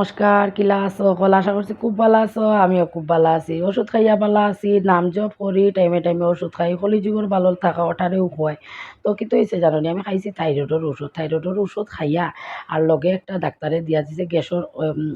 নমস্কার কিলা আছো? কল আশা করছি খুব ভালো আছো, আমিও খুব ভালো আছি। ওষুধ খাইয়া ভালো আছি, নাম জপ করি টাইমে টাইমে ওষুধ খাই। কলি যুগের ভালো থাকা ওঠারেও খুয়াই তো কিন্তু হয়েছে জানো আমি খাইছি থাইরয়েডের ওষুধ থাইরয়েডের ওষুধ খাইয়া আর লগে একটা ডাক্তারে দিয়া দিছে গ্যাসের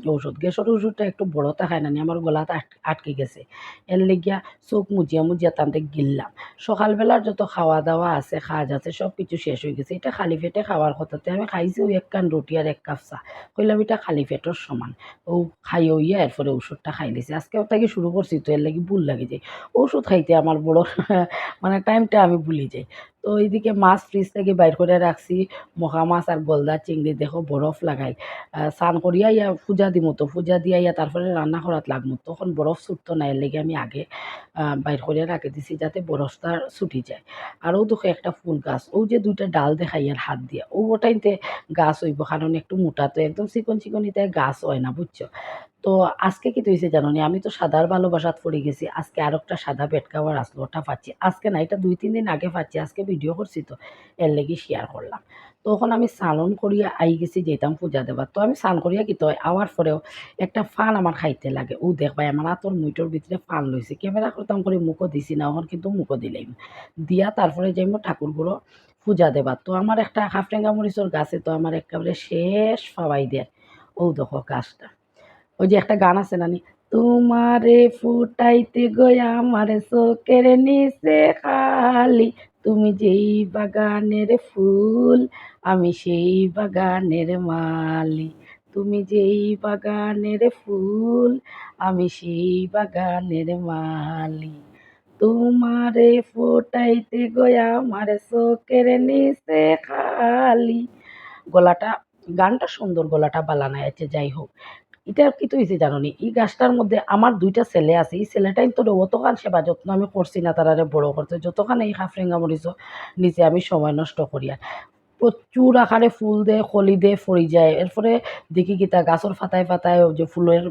ওষুধ গ্যাসের ওষুধটা একটু বড় খায় না আমার গলাতে আট- আটকে গেছে। এর লেগিয়া চোখ মুজিয়া মুজিয়া তান্তে গিললাম। সকালবেলার যত খাওয়া দাওয়া আছে খাজ আছে সব কিছু শেষ হয়ে গেছে। এটা খালি পেটে খাওয়ার কথাতে আমি খাইছি ওই এক কান রুটি আর এক কাপ চা। কইলাম এটা খালি পেটর সমান। ও খাই ইয়া এরপরে ওষুধটা খাই দিয়েছে আজকে থেকে শুরু করছি তো এর লাগে ভুল লাগে যায়। ওষুধ খাইতে আমার বড় মানে টাইমটা আমি ভুলে যাই। তো এইদিকে মাছ ফ্রিজ থেকে বাইর করে রাখছি। মহা মাছ আর গলদা চিংড়ি, দেখো বরফ লাগাই। স্নান করিয়া ইয়া পূজা দিমো তো। পূজা দিয়া ইয়া তারপরে রান্না করাত লাগমো। তখন বরফ ছুটতো না এর লেগে আমি আগে বাইর করে রাখে দিছি যাতে বরফটা ছুটি যায়। আর ও দেখো একটা ফুল গাছ। ও যে দুইটা ডাল দেখাই ইয়ার হাত দিয়া। ও ওটাইতে গাছ হইব। কারণ একটু মোটা তো একদম চিকন চিকনিতে গাছ হয় না বুঝছ তো আজকে কি হয়েছে জানো নি আমি তো সাদার ভালোবাসাত পড়ে গেছি। আজকে আর একটা সাদা পেট খাওয়ার আসলো, ওটা পাচ্ছি। আজকে না, এটা দুই তিন দিন আগে পাচ্ছি, আজকে ভিডিও করছি তো। এর লেগে শেয়ার করলাম। তখন আমি স্নান করিয়া আই গেছি, যেতাম পূজা দেবার। তো আমি স্নান করিয়া কি তো আওয়ার পরেও একটা ফান আমার খাইতে লাগে। ও দেখবাই আমার আতর মুইটোর ভিতরে ফান লইছে। ক্যামেরা করতাম করে মুখও দিছি না ওখান কিন্তু মুখও দিলাম দিয়া তারপরে যাইম ঠাকুরগুলো পূজা দেবার। তো আমার একটা হাফটেঙ্গা মরিচর গাছে তো আমার একেবারে শেষ ফাওয়াই দেয় ও দেখো গাছটা। ওই যে একটা গান আছে নানি, তোমারে ফুটাইতে গয়া আমারে চোখের নিচে খালি, তুমি যেই বাগানের ফুল, আমি সেই বাগানের মালি, তুমি যেই বাগানের ফুল, আমি সেই বাগানের মালি, তোমারে ফুটাইতে গয়া আমারে চোখের নিচে খালি। গলাটা, গানটা সুন্দর, গলাটা বালানায় আছে যাই হোক। এটা কি তো হয়েছে জানো এই গাছটার মধ্যে আমার দুইটা ছেলে আছে, এই ছেলেটাই তো অতখান সেবা যত্ন আমি করছি না, তারারে বড় করতে যতখান এই হাফরেঙ্গা মরিচ নিচে আমি সময় নষ্ট করি আর। প্রচুর আকারে ফুল দে কলি দে ফরি যায়। এরপরে দেখি কিতা, গাছর ফাতায় ফাতায় ওই যে ফুলের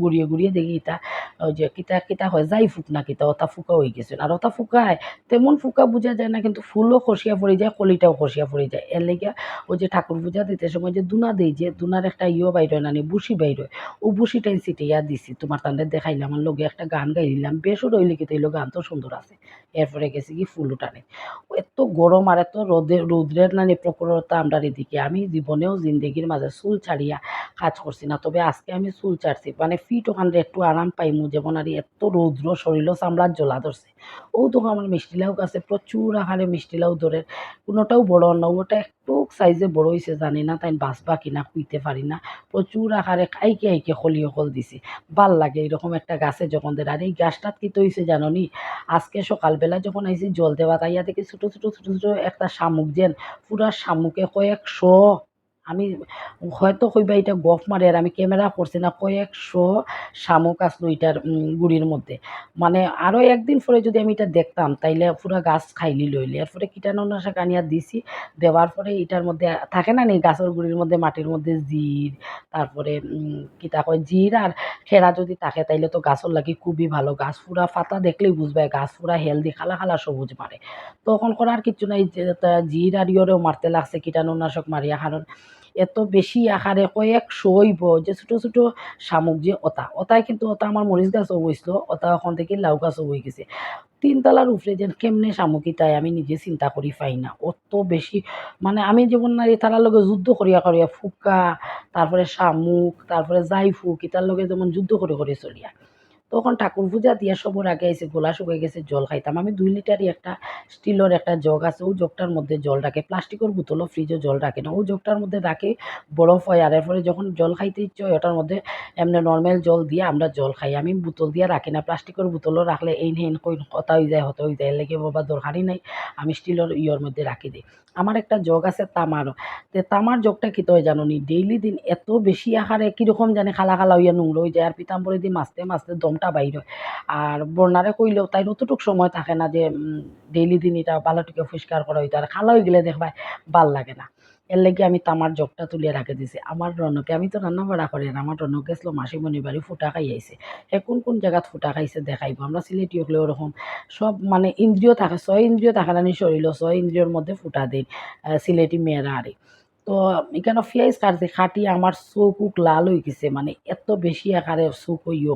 গুড়িয়ে গুড়িয়ে দেখি কিতা, ওই যে কিতা কিতা হয়, যাই ফুক না কিতা, ওটা ফুকা হয়ে গেছে। আর ওটা ফুকায়, তেমন ফুকা বোঝা যায় না, কিন্তু ফুলও খসিয়া পড়ে যায়, কলিটাও খসিয়া পড়ে যায়। এর লেগে ওই যে ঠাকুর পূজা দিতে সময় যে দুনা দেই যে, দুনার একটা ইয়ে বাইর হয় নানি বুসি বাইর হয়। ও বুসিটাই ছিটিয়া দিছি, তোমার তান্ডে দেখাইলাম আমার লগে একটা গান গাই গাইলাম, বেশও রইলে কিন্তু এলো গান তো সুন্দর আছে। এরপরে গেছি কি ফুল উঠানে। এত গরম আর এত রোদের রৌদ্রের নানি প্রখরতা আমরা এদিকে, আমি জীবনেও জিন্দগির মাঝে চুল ছাড়িয়া কাজ করছি না, তবে আজকে আমি চুল ছাড়ছি। মানে ফিট ওখানে একটু আরাম পাইমু, যেমন আর এত রৌদ্র, শরীরও চামড়ার জ্বলা ধরছে। ও তো আমার মিষ্টি লাউ আছে প্রচুর আহারে মিষ্টি লাউ ধরে, কোনোটাও বড় না, ওটা একটু সাইজে বড় হয়েছে জানি না তাই বাঁচবা কিনা, খুঁইতে পারি না। প্রচুর আকারে খাইকে আইকে খলি হল দিছি। ভালো লাগে এরকম একটা গাছে যখন দেয়। আর এই গাছটা কি তো হয়েছে জানো নি আজকে সকালবেলা যখন আইসি জল দেওয়া তাইয়া থেকে ছোটো ছোটো ছোটো ছোটো একটা শামুক যেন, পুরা শামুকে কয়েকশো আমি হয়তো কইবা এটা গফ মারে, আর আমি ক্যামেরা করছি না, কয়েকশো শামুক আসলো এটার গুড়ির মধ্যে। মানে আরও একদিন পরে যদি আমি এটা দেখতাম, তাইলে পুরা গাছ খাইলি লইলে। এরপরে কীটাণুনাশক আনিয়া দিছি, দেওয়ার পরে এটার মধ্যে থাকে না নি, গাছের গুড়ির মধ্যে, মাটির মধ্যে জির, তারপরে কিতা কয় জির আর খেরা যদি থাকে, তাইলে তো গাছর লাগি খুবই ভালো। গাছ পুরা পাতা দেখলেই বুঝবে, গাছ পুরা হেলদি খালা খালা সবুজ মারে। তখন করার কিছু নাই জির আর ইয়রেও মারতে লাগছে কীটাণুনাশক মারিয়া, কারণ এত বেশি আকারে কয়েকশো হইব যে ছোটো ছোটো শামুক যে ওতা। ওতায় কিন্তু ওতা আমার মরিচ গাছও বইছিল ওতা ওখান থেকে লাউ গাছও বই গেছে। তিনতলার উপরে যেন কেমনে শামুকি তাই আমি নিজে চিন্তা করি পাই না। অত বেশি মানে আমি যেমন না তারার লগে যুদ্ধ করিয়া করিয়া ফুকা তারপরে শামুক তারপরে যাই ফুক ইতার লগে যেমন যুদ্ধ করে করে চলিয়া। তখন ঠাকুর পূজা দিয়া সবর আগে এসে গোলা শুকিয়ে গেছে, জল খাইতাম। আমি দুই লিটারই একটা স্টিলের একটা জগ আছে ওই জগটার মধ্যে জল রাখে। প্লাস্টিকের বোতলও ফ্রিজে জল রাখে না ওই জগটার মধ্যে রাখে, বরফ হয়, আর এরপরে যখন জল খাইতে ইচ্ছে হয়, ওটার মধ্যে এমনি নর্মাল জল দিয়ে আমরা জল খাই। আমি বোতল দিয়ে রাখি না, প্লাস্টিকের বোতলও রাখলে এই হেন কই হতা হয়ে যায়, হতা হয়ে যায় লেগে বাবা দরকারই নাই, আমি স্টিলের ইয়ের মধ্যে রাখি দিই। আমার একটা জগ আছে তামারও, তে তামার জগটা কি হয় জানো নি? ডেইলি দিন এত বেশি আহারে কীরকম জানে খালা খালা হইয়া নোংরা হয়ে যায়, আর পিতাম্বরে দিয়ে মাছতে মাছতে দমটা বাইর হয়। আর বন্যারে কইলেও তাই অতটুক সময় থাকে না যে ডেইলি দিন এটা বালাটিকে পরিষ্কার করা হইতো, আর খালা হয়ে গেলে দেখবাই ভালো লাগে না। এর লেগে আমি তামার জগটা তুলিয়ে রাখে দিছি। আমার রনকে, আমি তো রান্না বাড়া করি না, আমার রনক গেছিল মাসিমণি বাড়ি, ফুটা খাই আইছে। সে কোন কোন জায়গাত ফুটা খাইছে দেখাইব, আমরা সিলেটি হলে ওরকম সব মানে ইন্দ্রিয় থাকে, ছয় ইন্দ্রিয় থাকে না শরীর ছয় ইন্দ্রিয়র মধ্যে ফুটা দিই সিলেটি মেয়েরা আরে। তো এখানে পেঁয়াজ কাটছে খাটি আমার চোখ উক লাল হয়ে গেছে মানে এত বেশি আকারে চোখ হইও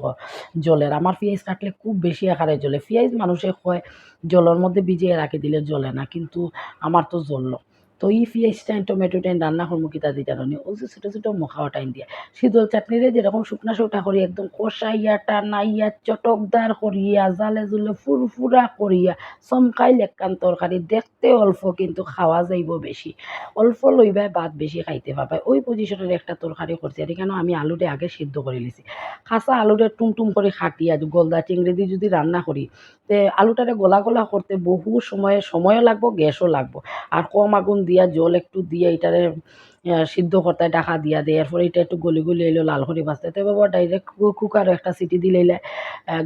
জলের আমার পেঁয়াজ কাটলে খুব বেশি আকারে জ্বলে। পেঁয়াজ মানুষে কয় জলের মধ্যে ভিজিয়ে রাখি দিলে জ্বলে না কিন্তু আমার তো জ্বললো তো এই পেঁয়াজ টাইম টমেটো টাইম রান্না করব কিতা দিয়ে জানি ও যে ছোটো ছোটো মখাও টাইম দিয়ে। শীতল চাটনিরে যেরকম শুকনা শুকনা করি একদম কষাইয়া, টানাইয়া, চটকদার করিয়া, জালে জুলে ফুরফুরা করিয়া চমকাইল একখান তরকারি, দেখতে অল্প কিন্তু খাওয়া যাইব বেশি। অল্প লইবাই ভাত বেশি খাইতে পাবাই। ওই পজিশনের একটা তরকারি করছি আর এখানে আমি আলুটা আগে সিদ্ধ করে লিছি কাঁচা আলুটা টুমটুম করে খাটিয়া গলদা চিংড়ি দিয়ে যদি রান্না করি, তে আলুটারে গলা গলা করতে বহু সময় সময়ও লাগবো, গ্যাসও লাগবো। আর কম আগুন দিয়া জল একটু দিয়ে এটারে সিদ্ধ করতে ডাকা দিয়া দেয়। এরপরে এটা একটু গলি গলি এলো, লাল করে ভাজতে। তো বাবা ডাইরেক্ট কুকারে একটা সিটি দিলে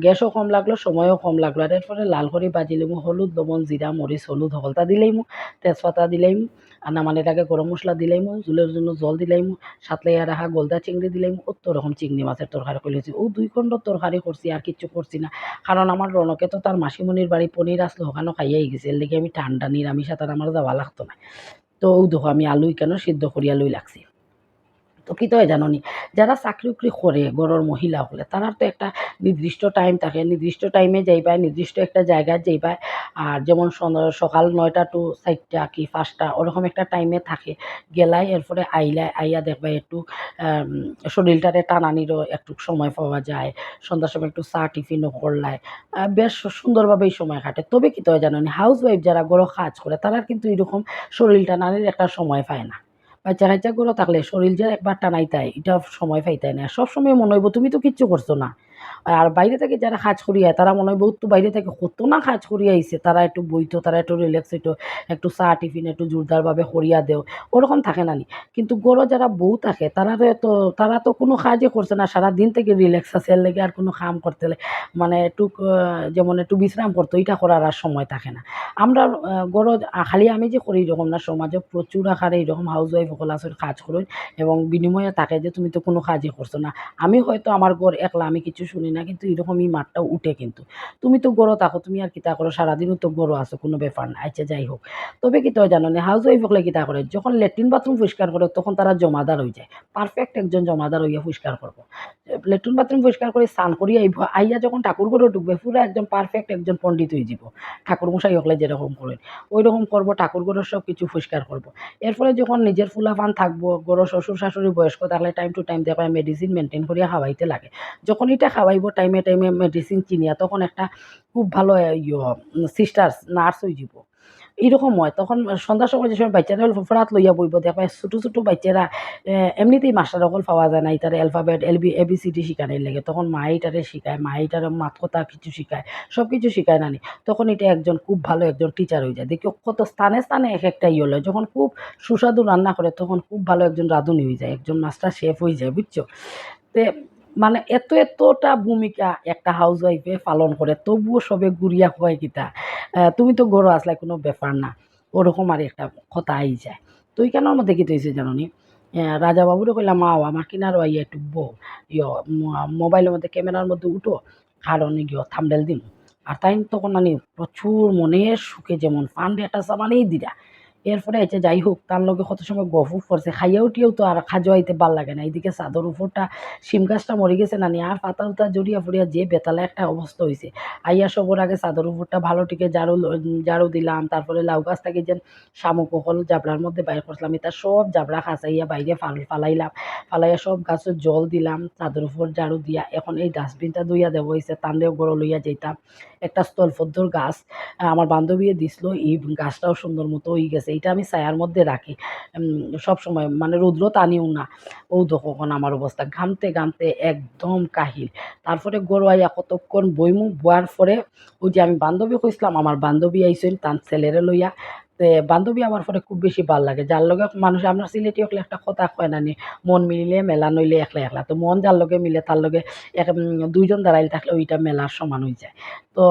গ্যাসও কম লাগল, সময়ও কম লাগল। আর এরপরে লাল করে বাজিলে মো হলুদ, লবণ, জিরা, মরিচ, হলুদ, হলতা দিলেই মো তেজপাতা দিলেই আর নামানের আগে গরম মশলা দিলেই মো জুলের জন্য জল দিলেই মো সাতলাইয়া রাখা গলদা চিংড়ি দিলেই মো অত রকম চিংড়ি মাছের তরকারি করলেছি ও দুই খণ্ড তরকারি করছি, আর কিচ্ছু করছি না। কারণ আমার রনকে তো তার মাসিমণির বাড়ি পনির আসলো, ওখানেও খাইয়াই গেছে। এর লেগে আমি ঠান্ডা, নিরামিষ, আর আমার যাওয়া লাগতো না। তো ও দেখো আমি আলুই কেন সিদ্ধ করিয়া লই লাগছি। তো কী তো জানো নি যারা চাকরি উকরি করে ঘরের মহিলা হলে, তারা তো একটা নির্দিষ্ট টাইম থাকে, নির্দিষ্ট টাইমে যাইবাই নির্দিষ্ট একটা জায়গায় যাইবাই আর যেমন সকাল নয়টা টু চারটা কি পাঁচটা, ওরকম একটা টাইমে থাকে। গেলাই, এরপরে আইলাই আইয়া দেখবা একটু শরীরটারে টানানিরও একটু সময় পাওয়া যায়। সন্ধ্যার সময় একটু চা টিফিনও করলায় বেশ সুন্দরভাবেই সময় কাটে। তবে কি তো জানো নি হাউস ওয়াইফ যারা গরো কাজ করে, তারা কিন্তু এরকম শরীর টানানির একটা সময় পায় না। বাচ্চা কাচ্চা গুলো থাকলে শরীর যে একবার টানাই তাই এটা সময় পাইতাই না। সবসময় মনে হইব, তুমি তো কিচ্ছু করছ না। আর বাইরে থেকে যারা কাজ করিয়া তারা মনে হয় বহুত তো বাইরে থেকে কত না কাজ করিয়া আইছে, তারা একটু বইতো তারা একটু রিল্যাক্স হইতো একটু চা টিফিন একটু জোরদারভাবে করিয়া দেও, ওরকম থাকে না নি। কিন্তু গরো যারা বউ থাকে, তারা তো তারা তো কোনো কাজই করছে না সারা দিন থেকে রিল্যাক্স আছে, এর লেগে আর কোনো কাম করতে মানে একটু যেমন একটু বিশ্রাম করতো এটা করার আর সময় থাকে না। আমরা গরো খালি আমি যে করি এরকম না, সমাজে প্রচুর আকারে এরকম হাউস ওয়াইফ সকল আছে, কাজ করুন এবং বিনিময়ে থাকে যে তুমি তো কোনো কাজই করছ না। আমি হয়তো আমার ঘর একলা, আমি কিছু শুনি না, কিন্তু এরকমই মাঠটা উঠে কিন্তু। তুমি তো গরো থাকো তুমি আর কিতা করো সারাদিনও তো গরো আছো, কোনো ব্যাপার না। আচ্ছা যাই হোক। তবে কি তো জানো না হাউস ওয়াইফ হলে কিতা করে? যখন লেট্রিন বাথরুম পরিষ্কার করে, তখন তারা জমাদার হয়ে যায়। পারফেক্ট একজন জমাদার হইয়া পরিষ্কার করব। লেট্রিন বাথরুম পরিষ্কার করে স্নান করিয়া আইয়া যখন ঠাকুর ঘরে ঢুকবে, পুরো একদম পারফেক্ট একজন পণ্ডিত হয়ে যাব। ঠাকুর মশাই হলে যেরকম করেন। ওই রকম করব ঠাকুর ঘরের সব কিছু পরিষ্কার করব। এরপরে যখন নিজের ফুলাফান থাকব, গরো, শ্বশুর, শাশুড়ি বয়স্ক থাকলে টাইম টু টাইম দেখো মেডিসিন মেনটেন করিয়া খাওয়াইতে লাগে। যখন এটা খাওয়াইব টাইমে টাইমে মেডিসিন চিনিয়া, তখন একটা খুব ভালো ইয়ে সিস্টার্স নার্স হয়ে যাব। এইরকম হয়। তখন সন্ধ্যার সময় যে সময় বাচ্চারা ফোফড়াত লইয়া বইব দেখা ছোটো ছোটো বাচ্চারা এমনিতেই মাস্টার অকল পাওয়া যায় না, ইতারে অ্যালফাবেট সি ডি শিখানোর লাগে। তখন মা ইটারে শিখায় মা মাত কথা কিছু শিখায় সব কিছু শিখায় নানি। তখন এটা একজন খুব ভালো একজন টিচার হয়ে যায়। দেখি কত স্থানে স্থানে এক একটা ইয়ে হয় যখন খুব সুস্বাদু রান্না করে, তখন খুব ভালো একজন রাঁধুনি হয়ে যায়, একজন মাস্টার শেফ হয়ে যায়, বুঝছ? তে মানে এত এতটা ভূমিকা একটা হাউস ওয়াইফে পালন করে তবুও সবে গুড়িয়া হয় কিতা? তুমি তো গরো আসলে কোনো ব্যাপার না। ওরকম আর একটা কথা আই যায়। তো ওইখানের মধ্যে কি হয়েছে জানো নি আহ, রাজা বাবুরে কইলাম মাও আমার কিনারও আইয়া একটু বো ইয় মোবাইলের মধ্যে ক্যামেরার মধ্যে উঠো কারণ গিয়ে থামডেল দিন আর তাই তখন নানি প্রচুর মনের সুখে যেমন ফান্ড একটা সামানেই দিরা। এরপরে হচ্ছে যাই হোক, তার লগে কত সময় গফুফ করছে, খাইয়া উঠিয়েও তো আর খাজো আইতে ভালো লাগে না। এইদিকে চাদর উপরটা শিম গাছটা মরে গেছে নানি আর পাতা উতা জড়িয়া ফুড়িয়া যে বেতালা একটা অবস্থা হয়েছে আইয়া সবর আগে চাদর উপরটা ভালো টিকে ঝাড়ু ঝাড়ু দিলাম, তারপরে লাউ গাছটাকে যেন শামুক হল জাবড়ার মধ্যে বাইর করছিলাম। এটা সব জাবড়া খাঁচাইয়া বাইরে ফাল, ফালাইলাম। ফালাইয়া সব গাছে জল দিলাম, চাদর উপর ঝাড়ু দিয়া। এখন এই ডাস্টবিনটা ধুইয়া দেবো হয়েছে তান্ডেও গড় লইয়া যেতাম একটা স্থলপদ্মর গাছ আমার বান্ধবী দিছিল, এই গাছটাও সুন্দর মতো হয়ে গেছে। এটা আমি ছায়ার মধ্যে রাখি। সব সময় মানে রৌদ্র টানিও না। ও কখন আমার অবস্থা। ঘামতে ঘামতে একদম কাহিল। তারপরে গড়াইয়া কতক্ষণ বইমু, বয়ার পরে ওই যে আমি বান্ধবী কইছিলাম, আমার বান্ধবী আইসেন তান ছেলেরে লইয়া। তে বান্ধবী আমার পরে খুব বেশি ভালো লাগে। যার লগে মানুষ, আমরা সিলেটি হলে একটা কথা কয় না নি, মন মিলিলে মেলা, নইলে একলা একলা। তো মন যার লগে মিলে, তার লগে এক দুইজন দাঁড়াইলে থাকলে ওইটা মেলার সমান হয়ে যায়। তো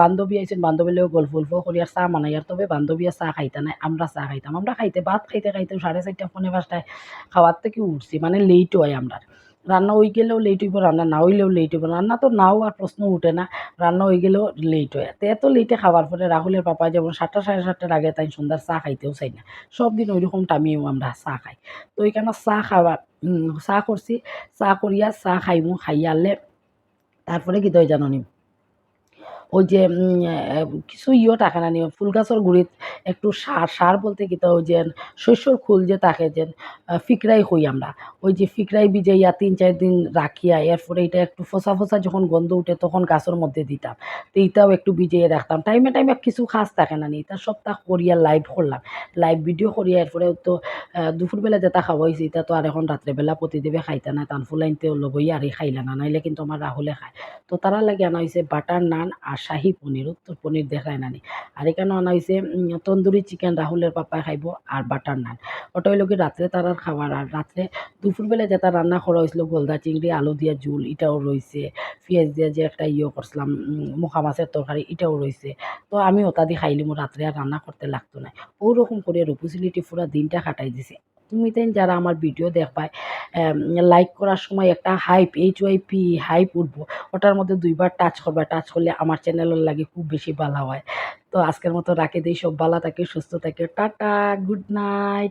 বান্ধবী আইসেন বান্ধবী লগে গল্প গল্প করি আর চা মানাই আর তবে বান্ধবী চা খাইতা নাই, আমরা চা খাইতাম। আমরা খাইতে, ভাত খাইতে খাইতে সাড়ে চারটা, পৌনে পাঁচটায় খাওয়ার থেকে উঠছি মানে লেট হয় আমরা রান্না হয়ে গেলেও লেট হইব, রান্না না হইলেও লেট হইব। রান্না তো নাও আর প্রশ্ন উঠে না, রান্না হয়ে গেলেও লেট হয়। তো এত লেটে খাওয়ার পরে রাহুলের পাপা যেমন সাতটা সাড়ে সাতটার আগে তাই সন্ধ্যার চা খাইতেও চাই না। সব দিন ওইরকম টামিও আমরা চা খাই। তো ওইখানে চা খাওয়া চা করছি। চা করিয়া চা খাইমু খাইয়ালে তারপরে কি তো জানো নি ওই যে কিছু ইয়েও থাকে না নি ফুল গাছের গুড়িত একটু সার সার বলতে কি তো ওই যে, শস্যর খুল যে থাকে যে ফিকরাই হই আমরা। ওই যে ফিকরাই ভিজাইয়া তিন, চার দিন রাখিয়া, এরপরে এটা একটু ফোসা ফোসা যখন গন্ধ উঠে তখন গাছের মধ্যে দিতাম। তো এইটাও একটু ভিজিয়ে রাখতাম। টাইমে টাইমে কিছু খাস থাকে না নি। এটা সপ্তাহ করিয়া লাইভ করলাম। লাইভ ভিডিও করিয়া এরপরে তো দুপুরবেলা যেটা খাওয়া হয়েছে এটা তো আর এখন রাত্রেবেলা প্রতিদেবে খাইতে না। তান ফুলাইনতে লগই আর খাইলা না, নাইলে কিন্তু আমার রাহুলে খায়। তো তারা লাগে আনা হয়েছে বাটার নান আর শাহি পনির, উত্তর পনির দেখায় নানি। আর এখানে আনা হয়েছে তন্দুরি চিকেন রাহুলের পাপায় খাইব আর বাটার নান ওটা হইল কি রাত্রে তারার খাবার আর রাত্রে দুপুরবেলা যেটা রান্না করা হয়েছিল গলদা চিংড়ি, আলু দিয়া ঝুল, এটাও রয়েছে পেঁয়াজ দিয়া যে একটা ইয়ে করছিলাম মুখা মাছের তরকারি, এটাও রয়েছে তো আমি ওটা দিয়ে খাইলিম রাত্রে আর রান্না করতে লাগতো না ওরকম করে রূপসিলিটি পুরো দিনটা কাটাই দিছে। তুমি তেন যারা আমার ভিডিও দেখবায় লাইক করার সময় একটা hype H Y P hype উঠবো, ওটার মধ্যে দুইবার টাচ করবা টাচ করলে আমার চ্যানেলের লাগে খুব বেশি ভালো হয়। তো আজকের মতো রাখে দিই, সব ভালো থাকে, সুস্থ থাকে, টাটা গুড নাইট